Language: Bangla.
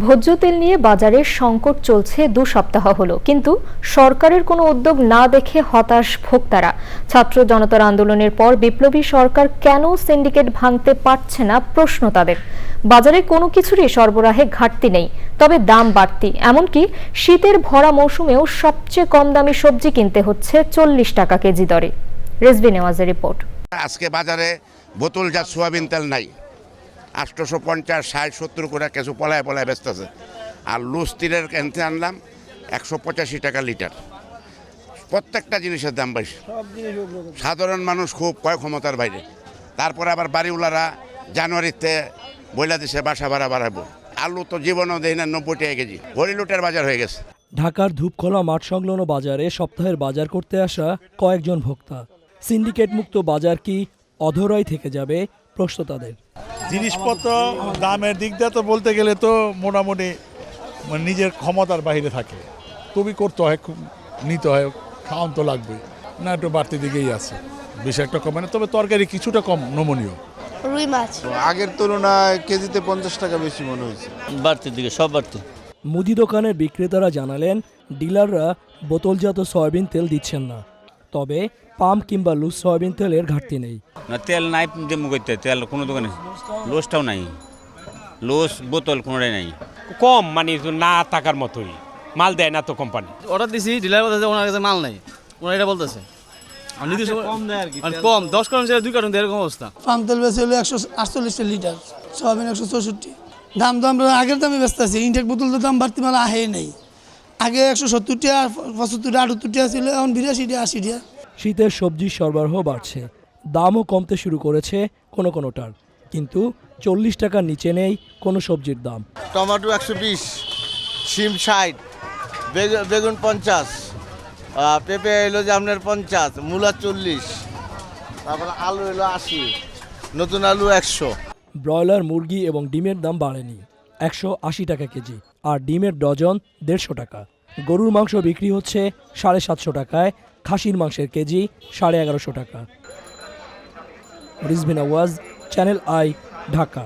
ভোজ্য তেল নিয়ে বাজারে সংকট চলছে দু সপ্তাহ হলো। কিন্তু সরকারের কোনো উদ্যোগ না দেখে হতাশ ভোক্তারা। ছাত্র জনতার আন্দোলনের পর বিপ্লবী সরকার কেন সিন্ডিকেট ভাঙতে পারছে না প্রশ্ন তাদের। বাজারে কোনো কিছুরই সরবরাহে ঘাটতি নেই, তবে দাম বাড়তি। এমনকি শীতের ভরা মৌসুমেও সবচেয়ে কম দামি সবজি কিনতে হচ্ছে চল্লিশ টাকা কেজি দরে। রেজবি নেওয়াজের রিপোর্ট। আজকে বাজারে বোতলজাত সোয়াবিন তেল নাই। আটশোশো পঞ্চাশ ষাট সত্তর করে কিছু পলায় পলায় বেচতেছে আর লুজ তিলের কিনতে আনলাম একশো পঁচাশি টাকা লিটার। প্রত্যেকটা জিনিসের দাম বেশি সাধারণ মানুষ খুব কয় ক্ষমতার বাইরে। তারপরে আবার বাড়িওয়ালারা জানুয়ারিতে বইলা দিছে বাসা ভাড়া বাড়াবো। আলু তো জীবনও দেয় না নব্বই টাকা কেজি। হরি লুটের বাজার হয়ে গেছে। ঢাকার ধূপখোলা মাঠ সংলগ্ন বাজারে সপ্তাহের বাজার করতে আসা কয়েকজন ভোক্তা। সিন্ডিকেট মুক্ত বাজার কি অধরাই থেকে যাবে? প্রশ্ন তাদের। জিনিসপত্র দামের দিক দিয়ে তো বলতে গেলে তো মোটামুটি মানে নিজের ক্ষমতার বাইরে থাকে। তবে করতে হয় খুব নিতে হয় খাওয়ান তো লাগবে না একটু বাড়তি দিকেই আছে। বেশি একটা কমে না তবে তরকারি কিছুটা কম নমনীয়। রুই মাছ। আগের তুলনায় কেজিতে পঞ্চাশ টাকা বেশি মনে হয়েছে। বাড়তির দিকে সব বাড়তি। মুদি দোকানের বিক্রেতারা জানালেন ডিলাররা বোতলজাত সয়াবিন তেল দিচ্ছেন না। তবে পাম কিংবা লুজ সয়াবিন তেলের ঘাটতি নেই। না তেল নাই করতে তেল কোনো দোকানে লোসটাও নাই। লোস বোতল কোনোটাই নাই। কম মানে না থাকার মতোই। মাল দেয় না তো কোম্পানি অর্ডার দিছি ডিলার বলতেছে ওনার কাছে মাল নাই। ওনার এটা বলতেছে। কম দেয় আর কি কম দশ কারণ দুই কারণ এরকম অবস্থা। পাম তেল বেশি হলো একশো আটচল্লিশটা লিটার সয়াবিন একশো চৌষট্টি। দাম তো আমরা আগের দামে ব্যস্ত আছি ইনটেক বোতল তো দাম বাড়তি মালা আহেই নেই। আগে একশো সত্তর টাকা পঁচাত্তর টাকা আটাত্তর টাকা ছিল এখন বিরাশি টাকা আশি টাকা শীতের সবজির সরবরাহ বাড়ছে। দামও কমতে শুরু করেছে কোনো কোনোটার। কিন্তু চল্লিশ টাকার নিচে নেই কোনো সবজির দাম। টমেটো একশো বিশ শিম ষাট বেগ- বেগুন পঞ্চাশ পেঁপে এলো যে আপনার পঞ্চাশ মূলা চল্লিশ তারপরে আলু এলো আশি নতুন আলু একশো। ব্রয়লার মুরগি এবং ডিমের দাম বাড়েনি। একশো আশি টাকা কেজি আর ডিমের ডজন দেড়শো টাকা। গরুর মাংস বিক্রি হচ্ছে সাড়ে সাতশো টাকায়, খাসির মাংসের কেজি সাড়ে এগারোশো টাকা। রিজবিন আওয়াজ চ্যানেল আই, ঢাকা।